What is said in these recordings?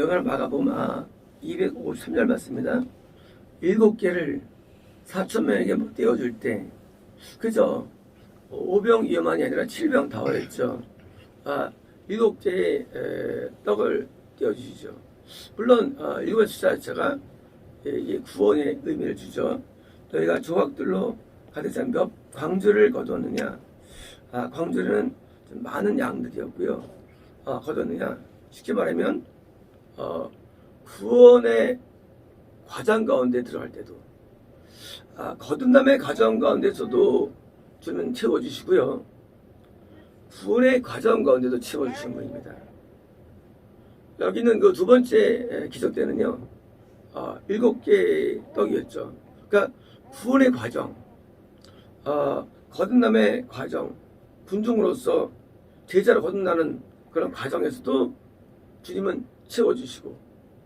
영화를 마가복음 253절 맞습니다. 일곱 개를 4천 명에게 뭐 떼어줄 때 그죠? 오병 이어만이 아니라 칠병 다월했죠. 아 일곱 개의 에, 떡을 떼어주시죠. 물론 아, 일곱 숫자 자체가 예, 이게 구원의 의미를 주죠. 너희가 조각들로 가득 찬 몇 광주를 거두었느냐? 아, 광주는 좀 많은 양들이었고요. 아, 거뒀느냐? 쉽게 말하면 어, 구원의 과정 가운데 들어갈 때도 아, 거듭남의 과정 가운데서도 주는 채워주시고요. 구원의 과정 가운데도 채워주신 분입니다. 여기는 그 두 번째 기적 때는요, 아, 일곱 개의 떡이었죠. 그러니까 구원의 과정, 아, 거듭남의 과정, 군중으로서 제자로 거듭나는 그런 과정에서도 주님은 채워주시고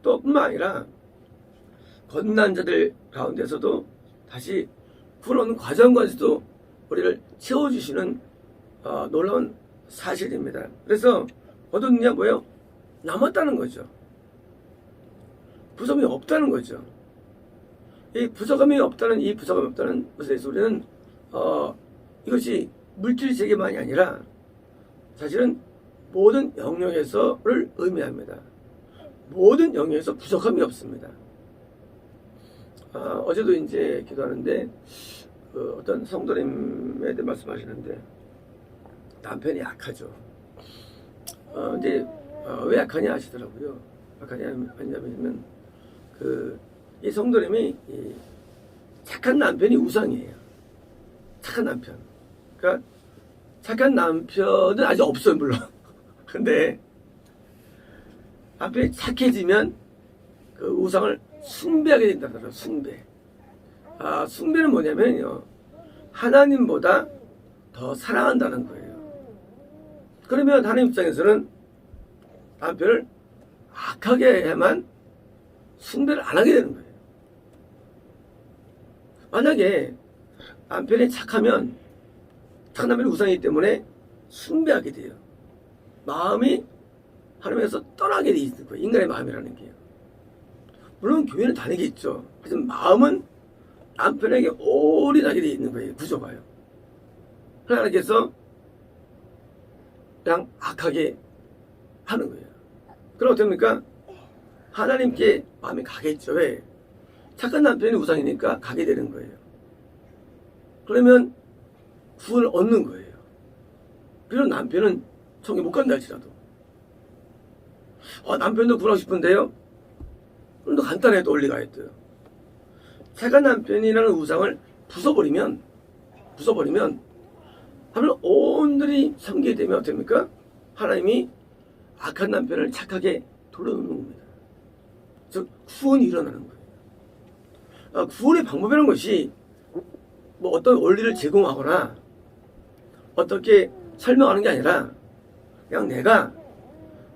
또 뿐만 아니라 거듭난 자들 가운데서도 다시 구원하는 과정까지도 우리를 채워주시는 어, 놀라운 사실입니다. 그래서 거듭느냐 뭐예요? 남았다는 거죠. 부족함이 없다는 거죠. 이 부족함이 없다는 이 부족함이 없다는 것에 서 우리는 어, 이것이 물질 세계만이 아니라 사실은 모든 영역에서를 의미합니다. 모든 영역에서 부족함이 없습니다. 아, 어제도 이제 기도하는데 그 어떤 성도님에 대해 말씀하시는데 남편이 약하죠. 어, 근데 어, 왜 약하냐 하시더라고요. 약하냐 하냐면 그이 성도님이 이 착한 남편이 우상이에요. 착한 남편. 그러니까 착한 남편은 아직 없어요 물론. 근데 남편이 착해지면 그 우상을 숭배하게 된다더라 숭배. 아 숭배는 뭐냐면요 하나님보다 더 사랑한다는 거예요. 그러면 하나님 입장에서는 남편을 악하게 해만 숭배를 안 하게 되는 거예요. 만약에 남편이 착하면 남편이 우상이기 때문에 숭배하게 돼요. 마음이 하나님에서 떠나게 돼 있는 거예요. 인간의 마음이라는 게요. 물론 교회는 다르겠죠. 하지만 마음은 남편에게 올인하게 돼 있는 거예요. 구조가요. 하나님께서 그냥 악하게 하는 거예요. 그럼 어떻게 됩니까? 하나님께 마음이 가겠죠. 왜? 착한 남편이 우상이니까 가게 되는 거예요. 그러면 구원을 얻는 거예요. 그런 남편은 천국에 못 간다 할지라도. 어, 남편도 구원하고 싶은데요? 그럼 더 간단해도 원리가 있어요. 착한 남편이라는 우상을 부숴버리면, 부숴버리면, 하면 온들이 섬기게 되면 어떻습니까? 하나님이 악한 남편을 착하게 돌려놓는 겁니다. 즉, 구원이 일어나는 거예요. 아, 구원의 방법이라는 것이 뭐 어떤 원리를 제공하거나 어떻게 설명하는 게 아니라 그냥 내가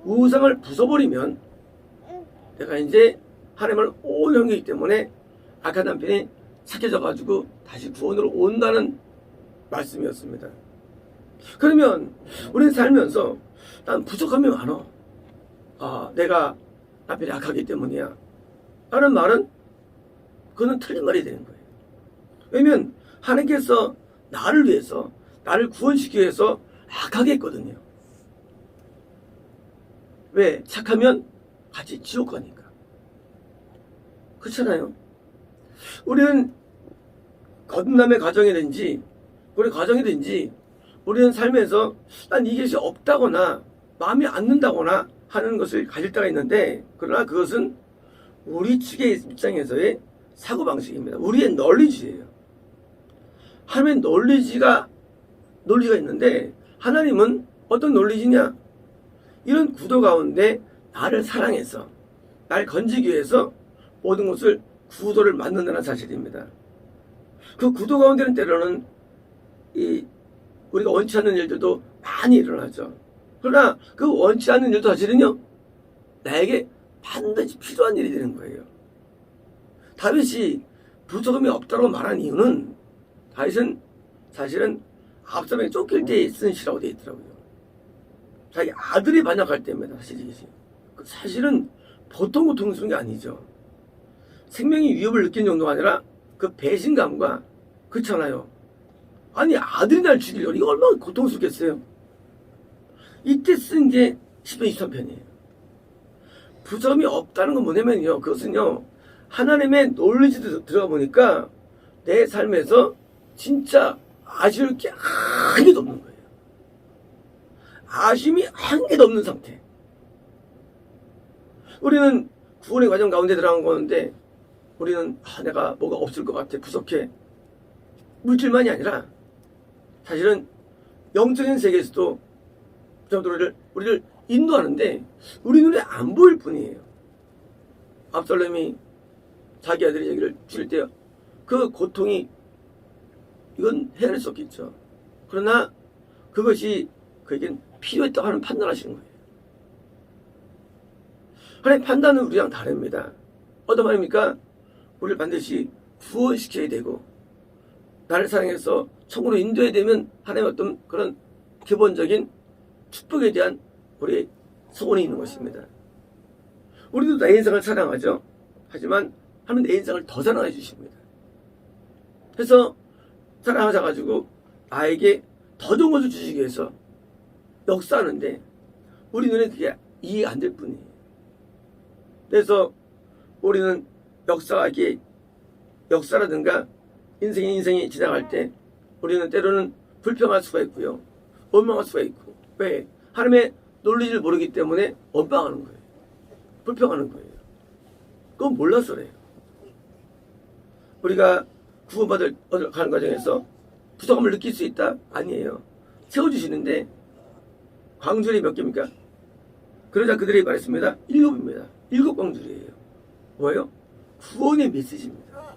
우상을 부숴버리면 내가 이제 하나님을 오형이기 때문에 악한 남편이 착해져 가지고 다시 구원으로 온다는 말씀이었습니다. 그러면 우리는 살면서 난 부족함이 많아. 아, 내가 남편이 악하기 때문이야. 라는 말은 그거는 틀린 말이 되는 거예요. 왜냐면 하나님께서 나를 위해서 나를 구원시키기 위해서 악하게 했거든요. 왜? 착하면 같이 지옥 가니까. 그렇잖아요. 우리는 거듭남의 과정이든지 우리 과정이든지 우리는 삶에서 난 이것이 없다거나 마음에 안 든다거나 하는 것을 가질 때가 있는데 그러나 그것은 우리 측의 입장에서의 사고방식입니다. 우리의 널리지예요. 하나님의 논리지가 논리가 있는데 하나님은 어떤 논리지냐? 이런 구도 가운데 나를 사랑해서 날 건지기 위해서 모든 것을 구도를 만든다는 사실입니다. 그 구도 가운데는 때로는 이 우리가 원치 않는 일들도 많이 일어나죠. 그러나 그 원치 않는 일도 사실은요 나에게 반드시 필요한 일이 되는 거예요. 다윗이 부족함이 없다고 말한 이유는 다윗은 사실은 압살롬이 쫓길 때쓴 시라고 되어 있더라고요. 자기 아들이 반역할 때입니다. 사실 이것이. 그 사실은 보통 고통스러운 게 아니죠. 생명이 위협을 느끼는 정도가 아니라 그 배신감과 그렇잖아요. 아니 아들이 날 죽이려 이거 얼마나 고통스럽겠어요. 이때 쓴 게 10편 23편이에요. 부정이 없다는 건 뭐냐면요. 그것은요. 하나님의 논리지도 들어가 보니까 내 삶에서 진짜 아쉬울 게한 개도 없는 거예요. 아쉬움이 한 개도 없는 상태. 우리는 구원의 과정 가운데 들어간 거는데 우리는 아, 내가 뭐가 없을 것 같아 부족해 물질만이 아니라 사실은 영적인 세계에서도 우리를 우리를 인도하는데 우리 눈에 안 보일 뿐이에요. 압살롬이 자기 아들의 얘기를 줄때그 고통이 이건 헤아릴 수 없겠죠. 그러나 그것이 그에겐 필요했다고 하는 판단하시는 거예요. 하나님 판단은 우리랑 다릅니다. 어떤 말입니까? 우리를 반드시 구원시켜야 되고 나를 사랑해서 천국으로 인도해야 되면 하나님의 어떤 그런 기본적인 축복에 대한 우리의 소원이 있는 것입니다. 우리도 내 인생을 사랑하죠. 하지만 하나님 내 인생을 더 사랑해 주십니다. 그래서 사랑하셔가지고 아에게 더 좋은 것을 주시기 위해서 역사하는데 우리 눈에 그게 이해가 안될 뿐이에요. 그래서 우리는 역사하기 역사라든가 인생의 인생이 지나갈 때 우리는 때로는 불평할 수가 있고요. 원망할 수가 있고 왜? 하나님의 논리를 모르기 때문에 원망하는 거예요. 불평하는 거예요. 그건 몰라서 그래요. 우리가 구원받을 가는 과정에서 부족함을 느낄 수 있다? 아니에요. 채워주시는데 광줄이 몇 개입니까? 그러자 그들이 말했습니다. 일곱입니다. 일곱 광줄이에요. 뭐예요? 구원의 메시지입니다.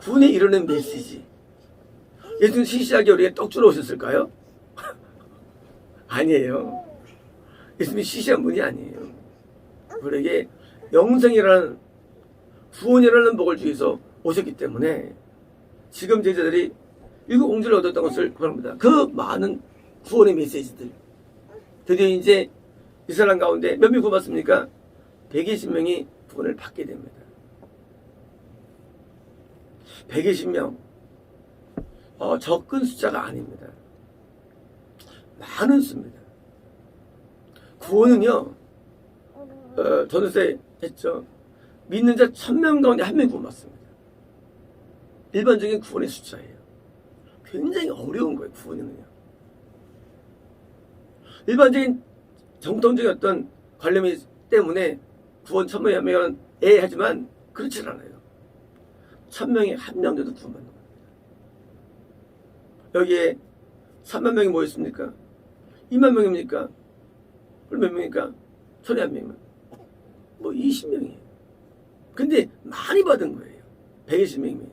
구원에 이르는 메시지. 예수님 시시하게 우리에게 떡 주러 오셨을까요? 아니에요. 예수님이 시시한 분이 아니에요. 우리에게 영생이라는 구원이라는 복을 주셔서 오셨기 때문에 지금 제자들이 일곱 공주를 얻었던 것을 바랍니다. 그 많은 구원의 메시지들. 드디어 이제 이스라엘 가운데 몇명 구원받습니까? 120명이 구원을 받게 됩니다. 120명. 어, 적은 숫자가 아닙니다. 많은 수입니다. 구원은요, 어, 전세 했죠. 믿는 자 천명 가운데 한 명이 구원 받습니다. 일반적인 구원의 숫자예요. 굉장히 어려운 거예요, 구원은요. 일반적인 정통적인 어떤 관념이 때문에 구원 천명이 한 명은 애 하지만 그렇지 않아요. 천명이 한명 돼도 구원받는 겁니다. 여기에 3만 명이 모였습니까? 2만 명입니까? 그럼 몇 명입니까? 천에 한 명이면. 뭐 20명이에요. 근데 많이 받은 거예요. 120명이면.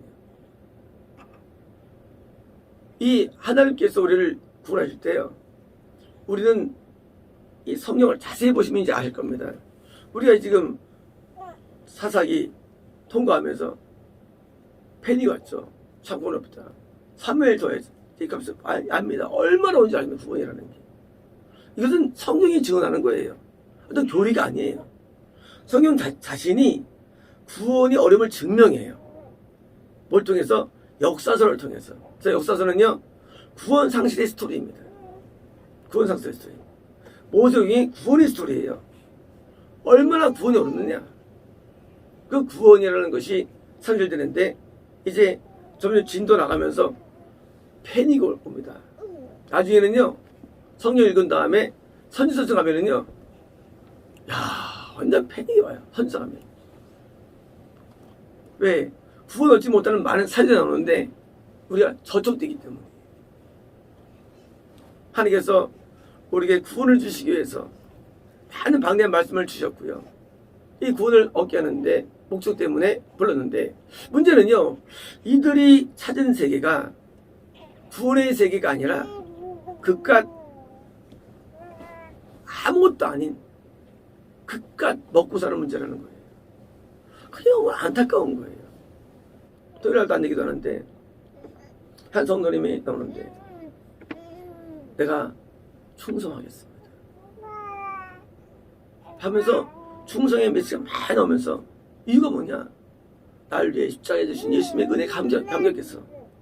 이 하나님께서 우리를 구원하실 때요. 우리는 이 성경을 자세히 보시면 이제 아실 겁니다. 우리가 지금 사사기 통과하면서 팬이 왔죠. 없다. 3일 더해서 이값을 압니다. 얼마나 온지 알면 구원이라는 게. 이것은 성경이 증언하는 거예요. 어떤 교리가 아니에요. 성경 자, 자신이 구원이 어려움을 증명해요. 뭘 통해서? 역사서를 통해서. 저 역사서는요, 구원 상실의 스토리입니다. 구원 상실의 스토리. 모세경이 구원의 스토리예요. 얼마나 구원이 어렵느냐. 그 구원이라는 것이 선실되는데 이제 점점 진도 나가면서 패닉이 올 겁니다. 나중에는요, 성경 읽은 다음에 선지서서 가면은요, 야, 완전 패닉이 와요. 선지서 가면. 왜? 구원 얻지 못하는 많은 사례가 나오는데, 우리가 저촉되기 때문에. 하나님께서 우리에게 구원을 주시기 위해서 많은 방대한 말씀을 주셨고요. 이 구원을 얻게 하는데 목적 때문에 불렀는데 문제는요. 이들이 찾은 세계가 구원의 세계가 아니라 그깟 아무것도 아닌 그깟 먹고 사는 문제라는 거예요. 그냥 안타까운 거예요. 토요일날도 안 되기도 하는데 한 성도님이 나오는데 내가 충성하겠습니다. 하면서 충성의 메시지가 많이 나오면서 이유가 뭐냐? 날 위해 십자가에 주신 예수님의 은혜 감격, 감격했어.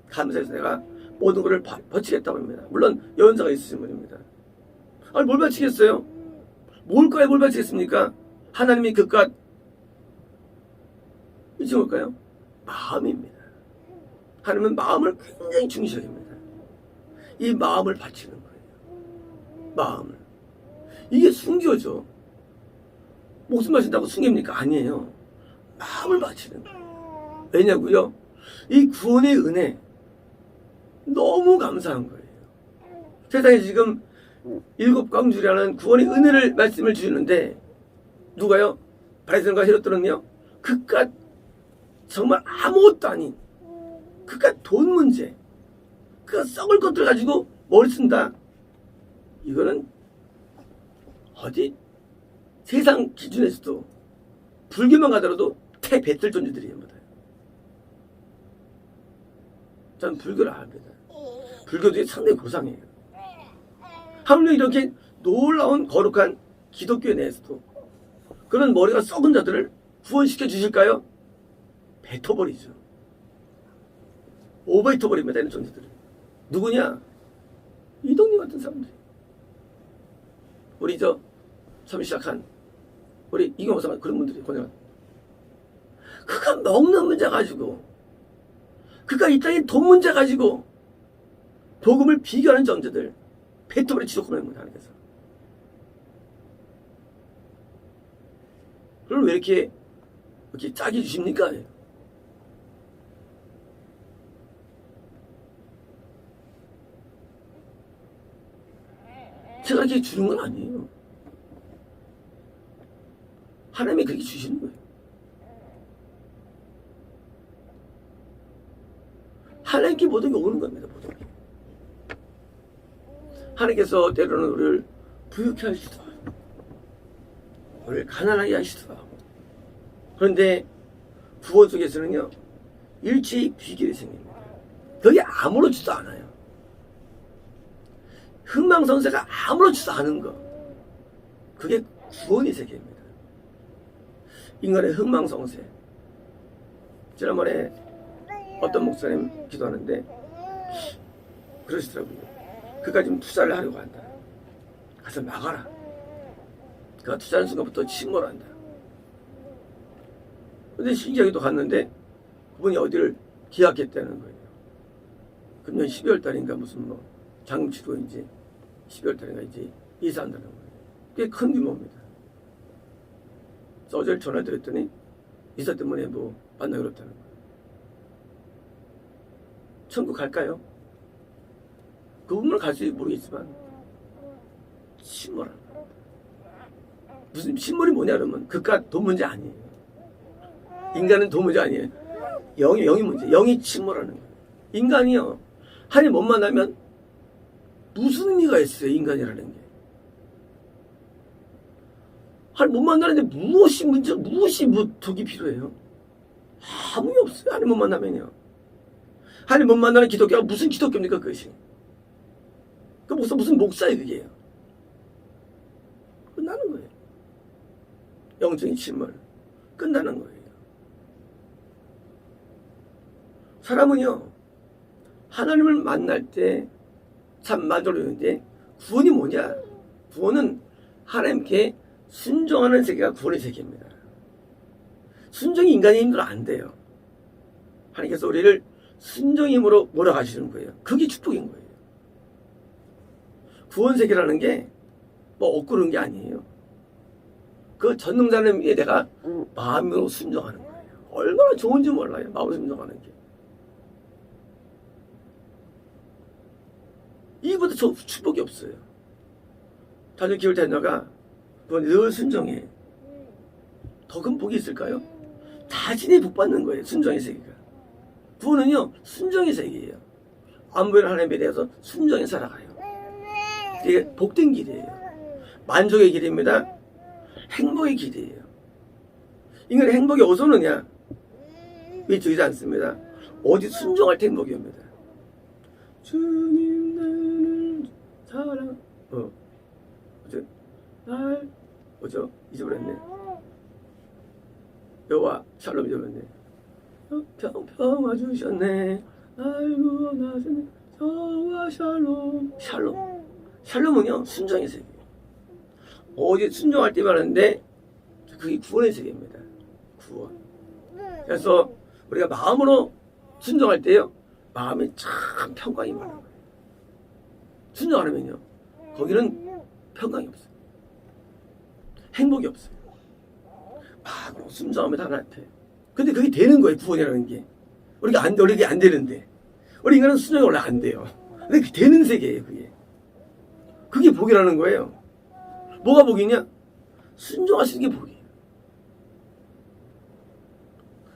감사해서 내가 모든 것을 바, 바치겠다고 합니다. 물론 연사가 있으신 분입니다. 아니 뭘 바치겠어요? 뭘까요? 뭘 바치겠습니까? 하나님이 그깟 이제 뭘까요? 마음입니다. 하나님은 마음을 굉장히 중시합니다. 이 마음을 바치는. 마음을. 이게 순교죠. 목숨 바친다고 순교입니까? 아니에요. 마음을 바치는 거예요. 왜냐고요? 이 구원의 은혜 너무 감사한 거예요. 세상에 지금 일곱 광주라는 구원의 은혜를 말씀을 주시는데 누가요? 바리새인과 헤롯들은요. 그깟 정말 아무것도 아닌 그깟 돈 문제 그 썩을 것들 가지고 머리 쓴다. 이거는 어디 세상 기준에서도 불교만 가더라도 태배틀 존재들이에요. 저는 불교를 압니다. 불교들이 상당히 고상해요. 하물며 이렇게 놀라운 거룩한 기독교 내에서도 그런 머리가 썩은 자들을 구원시켜 주실까요? 뱉어버리죠. 오버히터버립니다. 이런 존재들은. 누구냐? 이동님 같은 사람들. 우리 저 처음 시작한 우리 이경호사가 그런 분들이 고생한. 그가 먹는 문제 가지고 그가 이 땅에 돈 문제 가지고 복음을 비교하는 존재들 뱉어버리 지속하는 거다 하나님께서. 그럼 왜 이렇게 이렇게 짜게 주십니까? 제가 이렇게 주는 건 아니에요. 하나님이 그렇게 주시는 거예요. 하나님께 모든 게 오는 겁니다. 모든 게. 하나님께서 때로는 우리를 부유케 하시기도 하고 우리를 가난하게 하시기도 하고 그런데 구원 속에서는요 일체의 비결이 생깁니다. 그게 아무렇지도 않아요. 흥망성쇠가 아무렇지도 않은 거 그게 구원의 세계입니다. 인간의 흥망성쇠 지난번에 어떤 목사님 기도하는데 그러시더라고요. 그가 지금 투자를 하려고 한다. 가서 막아라. 그가 투자하는 순간부터 침몰한다. 근데 신기하게도 갔는데 그분이 어디를 계약했다는 거예요. 금년 12월 달인가 무슨 뭐 장치도인지 12월 달인가 이제 이사한다는 거예요. 꽤 큰 규모입니다. 어제 전화 드렸더니 이사 때문에 뭐 만나기로 했다는 거예요. 천국 갈까요? 그 부분을 갈지 모르겠지만 침몰한 겁니다. 무슨 침몰이 뭐냐 그러면 그깟 돈 문제 아니에요. 인간은 돈 문제 아니에요. 영이 영이 문제. 영이 침몰하는 거예요. 인간이요. 하나님 못 만나면 무슨 의미가 있어요 인간이라는 게. 하나님 못 만나는데 무엇이 문제, 무엇이 뭐 독이 필요해요? 아무 게 없어요. 하나님 못 만나면요. 하나님 못 만나는 기독교가 무슨 기독교입니까 그것이? 그 무슨 무슨 목사예요 그게요. 끝나는 거예요. 영적인 침몰 끝나는 거예요. 사람은요 하나님을 만날 때 참 만들어지는데 구원이 뭐냐? 구원은 하나님께 순종하는 세계가 구원의 세계입니다. 순종이 인간의 힘으로 안 돼요. 하나님께서 우리를 순종임으로 몰아가시는 거예요. 그게 축복인 거예요. 구원 세계라는 게 뭐 엇구는 게 아니에요. 그 전능자는 위에 내가 마음으로 순종하는 거예요. 얼마나 좋은지 몰라요. 마음으로 순종하는 게. 이보다 저 축복이 없어요. 키울 자녀가 그건 늘 순종해. 더 큰 복이 있을까요? 자신이 복 받는 거예요. 순종의 세계가. 구원은요 순종의 세계예요. 안 보이는 하나님에 대해서 순종해 살아가요. 이게 복된 길이에요. 만족의 길입니다. 행복의 길이에요. 인간의 행복이 어디서 오느냐? 위쪽이지 않습니다. 어디 순종할 때 행복이 옵니다. 주님 사랑 어 어제 날 뭐죠? 잊어버렸네. 여호와 샬롬이 되었네. 평평 와주셨네. 알고 나서는 여호와 샬롬. 샬롬. 샬롬은요 순종의 세계. 어디 순종할 때만 하는데 그게 구원의 세계입니다. 구원. 그래서 우리가 마음으로 순종할 때요 마음에 참 평강이 많아요. 순종 안 하면요 거기는 평강이 없어요. 행복이 없어요. 막 순종하면 앞에. 근데 그게 되는 거예요 구원이라는 게. 우리가 안 돼, 우리가 안 되는데. 우리 인간은 순종이 원래 안 돼요. 근데 그게 되는 세계예요 그게. 그게 복이라는 거예요. 뭐가 복이냐? 순종하시는 게 복이에요.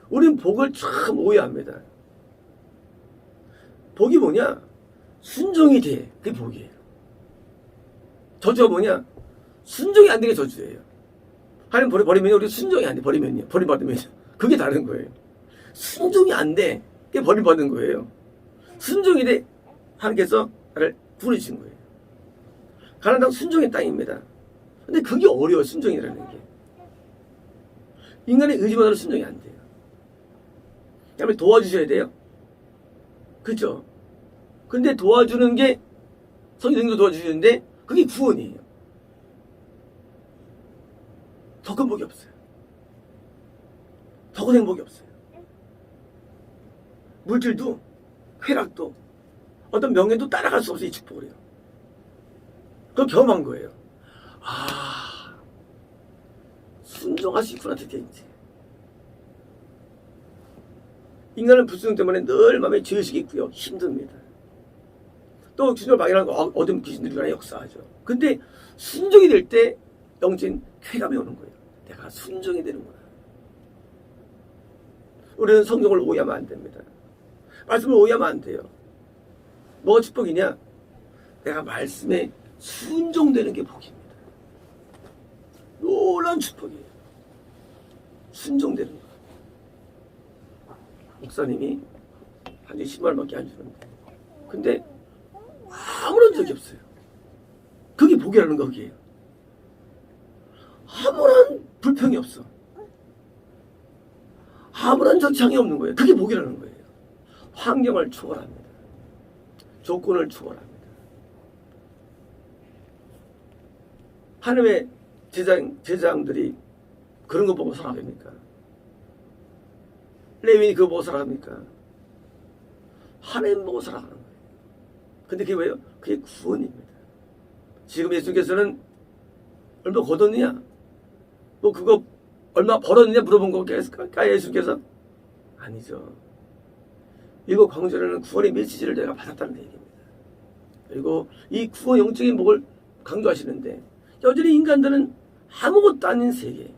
우린 복을 참 오해합니다. 복이 뭐냐? 순종이 돼. 그게 복이에요. 저주가 뭐냐? 순종이 안 되게 저주예요. 하나님 버리, 버리면 우리 순종이 안 돼. 버리면요. 버림받으면 그게 다른 거예요. 순종이 안 돼. 그게 버림받는 거예요. 순종이 돼. 하나님께서 나를 부르신 거예요. 가나안 땅 순종의 땅입니다. 근데 그게 어려워 순종이라는 게. 인간의 의지만으로 순종이 안 돼요. 그다음에 도와주셔야 돼요. 그죠? 근데 도와주는 게 성령도 도와주시는데 그게 구원이에요. 더큰 복이 없어요. 더큰 행복이 없어요. 물질도 쾌락도 어떤 명예도 따라갈 수 없어요. 이 축복을요. 그걸 경험한 거예요. 아 순종할 수 있구나 드디어 이제. 인간은 불순종 때문에 늘 마음에 죄의식이 있고요. 힘듭니다. 또 방해하는 거 어둠 귀신들이 간에 역사하죠. 근데 순종이 될 때 영진 쾌감이 오는 거예요. 내가 순종이 되는구나. 우리는 성경을 오해하면 안 됩니다. 말씀을 오해하면 안 돼요. 뭐가 축복이냐? 내가 말씀에 순종되는 게 복입니다. 놀라운 축복이에요. 순종되는 거. 목사님이 한 10만 원밖에 안 주는데. 근데 아무런 적이 없어요. 그게 복이라는 거기에요. 아무런 불평이 없어. 아무런 적장이 없는 거예요. 그게 복이라는 거예요. 환경을 초월합니다. 조건을 초월합니다. 하나님의 제장, 제장들이 그런 거 보고 살아갑니까? 레윈이 그거 보고 살아갑니까? 하나님 보고 살아가는. 근데 그게 왜요? 그게 구원입니다. 지금 예수께서는 얼마 거뒀느냐? 뭐 그거 얼마 벌었느냐 물어본 거겠을까 예수께서? 아니죠. 이거 광주라는 구원의 메시지를 내가 받았다는 얘기입니다. 그리고 이 구원 영적인 목을 강조하시는데 여전히 인간들은 아무것도 아닌 세계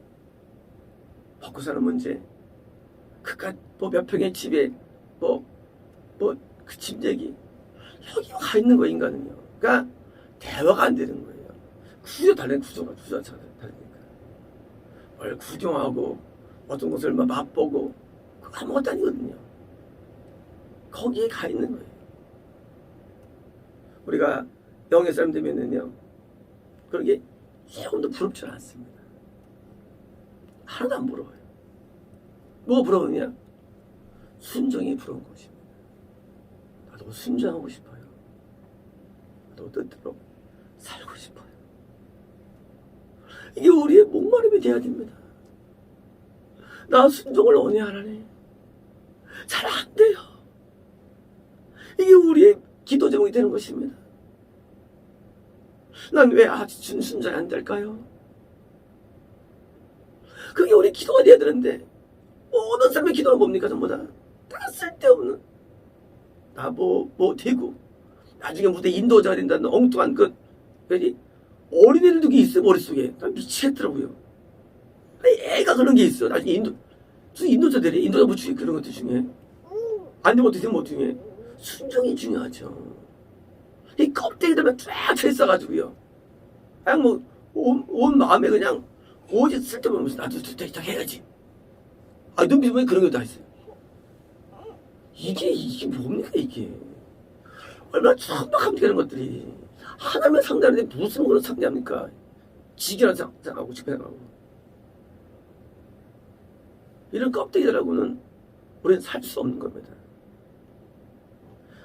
먹고 사는 문제 그깟 뭐몇 평의 집에 뭐뭐그 침대기 여기 와 있는 거예요 인간은요. 그러니까 대화가 안 되는 거예요. 구조 다른 구조가 구조가 다르니까 뭘 구경하고 어떤 것을 막 맛보고 아무것도 아니거든요. 거기에 가 있는 거예요. 우리가 영의 사람 되면은요 그런 게 조금도 부럽지 않습니다. 하나도 안 부러워요. 뭐가 부러우냐? 순종이 부러운 것입니다. 나도 순종하고 싶어 뜻대로 살고 싶어요. 이게 우리의 목마름이 돼야 됩니다. 나 순종을 원해 하나님. 잘안 돼요. 이게 우리의 기도 제목이 되는 것입니다. 난 왜 아직 순종이 안 될까요? 그게 우리 기도가 돼야 되는데 모든 사람의 기도는 뭡니까 전부 다? 다 쓸데없는 나뭐 뭐 되고 나중에 무대 인도자 된다는 엉뚱한 그 왜지 어린애들도 게 있어 머릿속에. 나 미치겠더라고요. 애가 그런 게 있어. 나중에 인도 무슨 인도자들이 인도자 뭐 중에 그런 것들 중에. 안 되면 어떻게 되면 뭐 중에 순종이 중요하죠. 이 껍데기들만 쫙 펴있어가지고요. 그냥 뭐 온 온 마음에 그냥 오직 쓸데없는 나도 두탁 해야지. 아, 눈빛 보면 그런 거다 있어요. 이게, 이게 뭡니까, 이게. 얼마나 천박합니까, 이런 것들이. 하나님을 상대하는데 무슨 걸로 상대합니까? 지기나 생각하고, 생각하고. 이런 껍데기들하고는 우리는 살 수 없는 겁니다.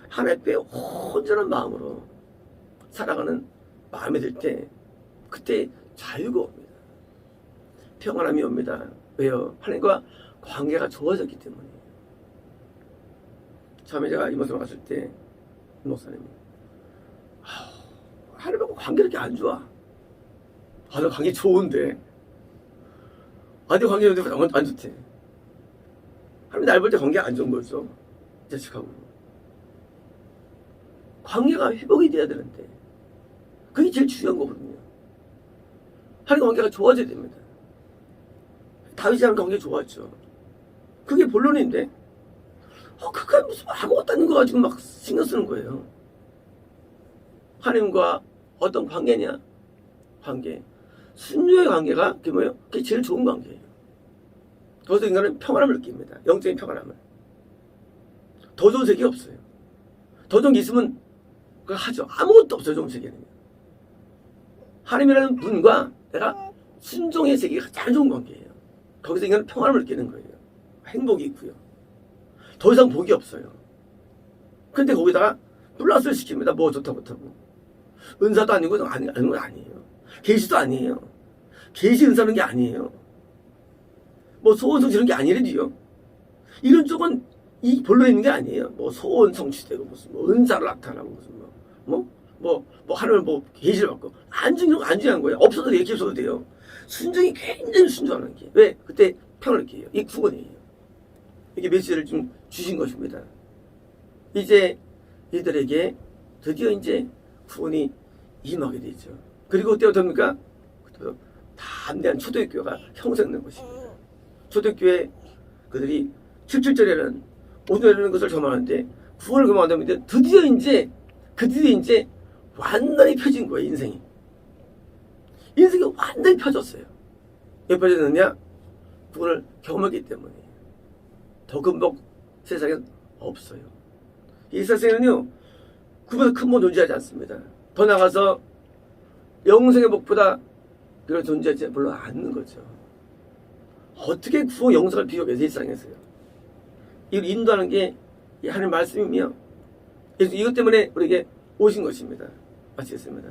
하나님께 온전한 마음으로 살아가는 마음이 들 때 그때 자유가 옵니다. 평안함이 옵니다. 왜요? 하나님과 관계가 좋아졌기 때문에. 처음에 제가 이 모습을 갔을 때, 이 목사님이, 아, 하나님하고 관계 이렇게 안 좋아. 아, 나 관계 좋은데. 아, 내 관계 좋은데 안, 안 좋대. 하나님 날 볼 때 관계가 안 좋은 거죠. 자식하고. 관계가 회복이 돼야 되는데. 그게 제일 중요한 거거든요. 하나님 관계가 좋아져야 됩니다. 다윗이랑 관계 좋았죠. 그게 본론인데, 어, 그게 무슨 아무것도 아닌 거 가지고 막 신경 쓰는 거예요. 하나님과 어떤 관계냐? 관계. 순조의 관계가 그게 뭐예요? 그게 제일 좋은 관계예요. 거기서 인간은 평안함을 느낍니다. 영적인 평안함을. 더 좋은 세계 없어요. 더 좋은 게 있으면 그거 하죠. 아무것도 없어요. 좋은 세계는. 하나님이라는 분과 내가 순종의 세계가 가장 좋은 관계예요. 거기서 인간은 평안함을 느끼는 거예요. 행복이 있고요. 더 이상 복이 없어요. 근데 거기다가 플러스를 시킵니다. 뭐 좋다고 못하고. 은사도 아니고 아니, 아닌 건 아니에요. 계시도 아니에요. 계시 은사는 게 아니에요. 뭐 소원 성취는 게 아니래요. 이런 쪽은 이 본론에 있는 게 아니에요. 뭐 소원 성취되고 무슨 뭐 은사를 나타나고 무슨 뭐 뭐 뭐 뭐 하나님 뭐 계시를 받고 안 중요한 거안 중요한 거예요. 없어도 얘기 없어도 돼요. 순종이 굉장히 순종하는 게 왜? 그때 평을 느껴요. 이 구원이에요. 이게 메시지를 좀 주신 것입니다. 이제 이들에게 드디어 이제 구원이 임하게 되죠. 그리고 그때부터입니까? 그때부터 담대한 초대교회가 형성된 것입니다. 초대교회 그들이 77절에는 오늘이라는 것을 점하는데 구원을 금하는데 드디어 이제 그들이 이제 완전히 펴진 거예요 인생이 인생이 완전히 펴졌어요 왜 펴졌느냐 구원을 경험했기 때문에 더 큰 복 세상엔 없어요 이 세상에는요 그보다 큰 복 존재하지 않습니다 더 나가서 영생의 복보다 그런 존재하지 물론 않는 거죠 어떻게 구원 영생을 비교해 세상에서요 이걸 인도하는 게이 하나님 말씀이며 이것 때문에 우리에게 오신 것입니다. 마치겠습니다.